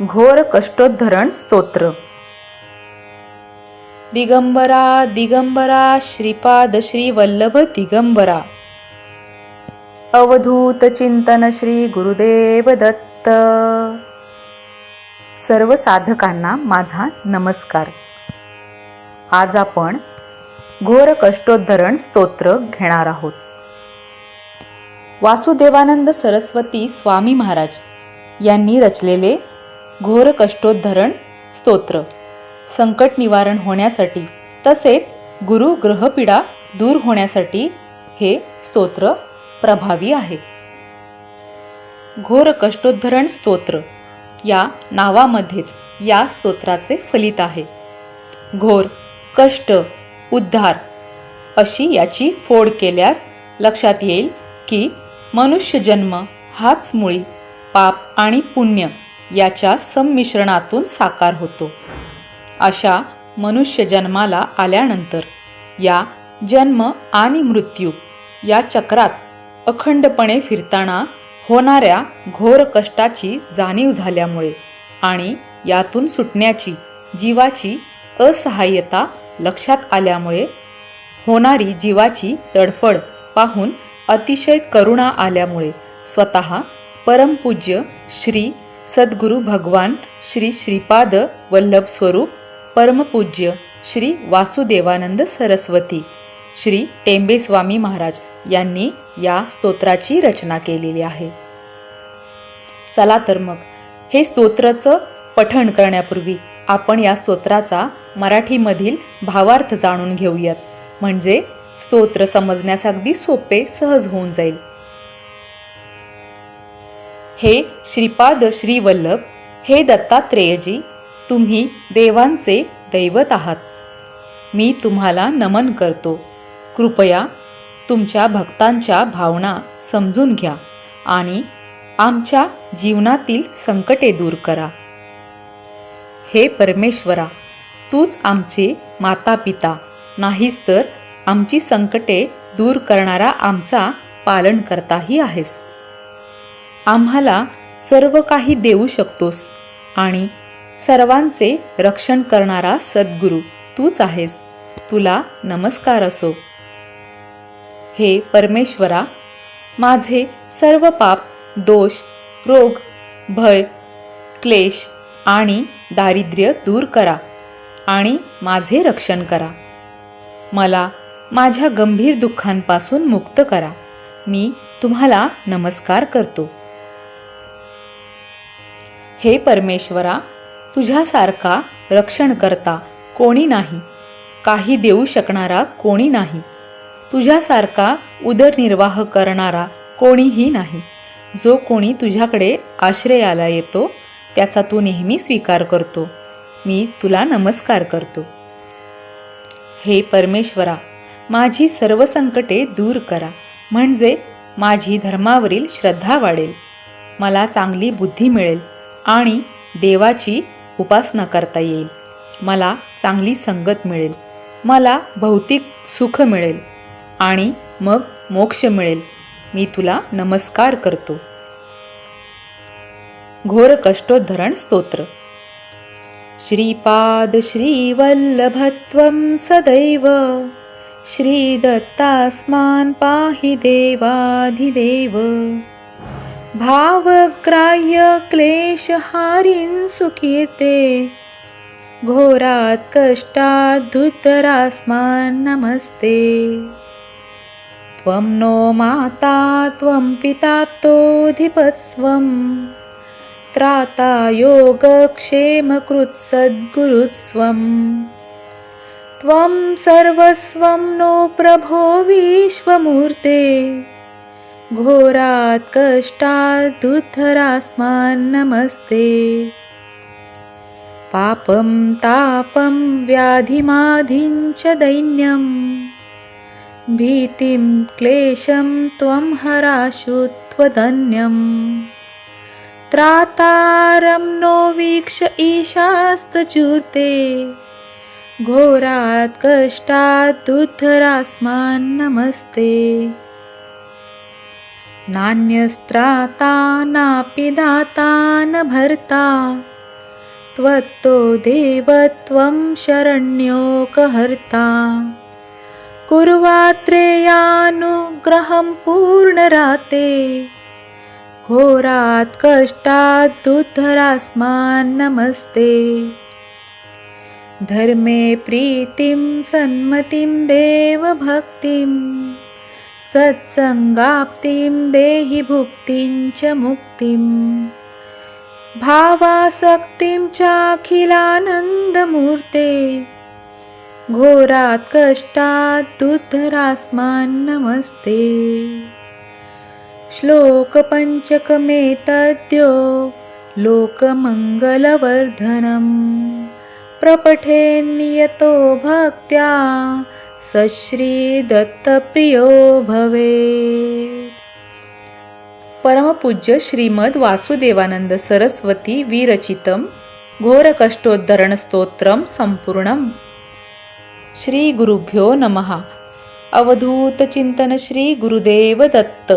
घोर कष्टोद्धरण स्तोत्र. दिगंबरा दिगंबरा श्रीपाद श्री वल्लभ दिगंबरा. अवधूत चिंतन श्री गुरुदेव दत्त. सर्व साधकांना माझा नमस्कार. आज आपण घोर कष्टोद्धरण स्तोत्र घेणार आहोत. वासुदेवानंद सरस्वती स्वामी महाराज यांनी रचलेले घोर कष्टोद्धरण स्तोत्र. संकट निवारण होण्यासाठी तसेच गुरु ग्रहपीडा दूर होण्यासाठी हे स्तोत्र प्रभावी आहे. घोर कष्टोद्धरण स्तोत्र या नावामध्येच या स्तोत्राचे फलित आहे. घोर कष्ट उद्धार अशी याची फोड केल्यास लक्षात येईल की मनुष्य जन्म हाच मुळी पाप आणि पुण्य याच्या संमिश्रणातून साकार होतो. अशा मनुष्य जन्माला आल्यानंतर या जन्म आणि मृत्यू या चक्रात अखंडपणे फिरताना होणाऱ्या घोर कष्टाची जाणीव झाल्यामुळे आणि यातून सुटण्याची जीवाची असहाय्यता लक्षात आल्यामुळे होणारी जीवाची तडफड पाहून अतिशय करुणा आल्यामुळे स्वतः परमपूज्य श्री सद्गुरू भगवान श्री श्रीपाद वल्लभ स्वरूप परमपूज्य श्री वासुदेवानंद सरस्वती श्री टेंबेस्वामी महाराज यांनी या स्तोत्राची रचना केलेली आहे. चला तर मग हे स्तोत्रचं पठण करण्यापूर्वी आपण या स्तोत्राचा मराठीमधील भावार्थ जाणून घेऊयात. म्हणजे स्तोत्र समजण्यास अगदी सोपे सहज होऊन जाईल. हे श्रीपाद श्रीवल्लभ हे दत्तात्रेयजी तुम्ही देवांचे दैवत आहात. मी तुम्हाला नमन करतो. कृपया तुमच्या भक्तांच्या भावना समजून घ्या आणि आमच्या जीवनातील संकटे दूर करा. हे परमेश्वरा तूच आमचे माता पिता नाहीस तर आमची संकटे दूर करणारा आमचा पालन करताही आहेस. आम्हाला सर्व काही देऊ शकतोस आणि सर्वांचे रक्षण करणारा सद्गुरू तूच आहेस. तुला नमस्कार असो. हे परमेश्वरा माझे सर्व पाप दोष रोग भय क्लेश आणि दारिद्र्य दूर करा आणि माझे रक्षण करा. मला माझ्या गंभीर दुःखांपासून मुक्त करा. मी तुम्हाला नमस्कार करतो. हे परमेश्वरा तुझ्यासारखा रक्षण करता कोणी नाही. काही देऊ शकणारा कोणी नाही. तुझ्यासारखा उदरनिर्वाह करणारा कोणीही नाही. जो कोणी तुझ्याकडे आश्रयाला येतो त्याचा तू नेहमी स्वीकार करतो. मी तुला नमस्कार करतो. हे परमेश्वरा माझी सर्व संकटे दूर करा म्हणजे माझी धर्मावरील श्रद्धा वाढेल. मला चांगली बुद्धी मिळेल. आणि देवाची उपासना करता येईल. मला चांगली संगत मिळेल. मला भौतिक सुख मिळेल. आणि मग मोक्ष मिळेल. मी तुला नमस्कार करतो. घोर कष्टोद्धरण स्तोत्र. श्रीपाद श्रीवल्लभत्वं सदैव. श्रीदत्तास्मान् पाहि देवाधिदेव. भावग्राह्य क्लेशहारिन् सुकीर्ते घोरात् कष्टाद्धुतरास्मान् नमस्ते। त्वं नो माता त्वं पिताप्तोऽधिपस्वम्। त्राता योगक्षेमकृत्सद्गुरुत्स्वम् त्वं सर्वस्वं नो प्रभो विश्वमूर्ते घोरात् कष्टाद्धुद्धरास्मान् नमस्ते। पापं तापं व्याधिमाधिं च दैन्यं। भीतिं क्लेशं त्वं हराशु त्वदन्यम् त्रातारं नो वीक्ष ईशास्तचूर्ते। घोरात् कष्टाद्धुद्धरास्मान् नमस्ते नान्यस्त्राता नापि दाता न भर्ता त्वत्तो देवत्वं शरण्योकहर्ता। कुर्वात्रेयानुग्रहं पूर्णराते। घोरात् कष्टादुद्धरास्मान् नमस्ते। धर्मे प्रीतिं सन्मतिं देवभक्तिं सत्सङ्गाप्तिं देहि भुक्तिं च मुक्तिम् भावासक्तिं चाखिलानन्दमूर्ते घोरात् कष्टादुद्धरास्मान् नमस्ते। श्लोकपञ्चकमेतद्यो लोकमङ्गलवर्धनं प्रपठेन्नियतो भक्त्या स श्रीदत्तप्रियो भवे परमपूज्य श्रीमद वासुदेवानंद सरस्वती विरचितम घोरकष्टोद्धरण स्तोत्रम संपूर्णम. श्री गुरुभ्यो नमः. अवधूत चिंतन श्री गुरुदेव दत्त.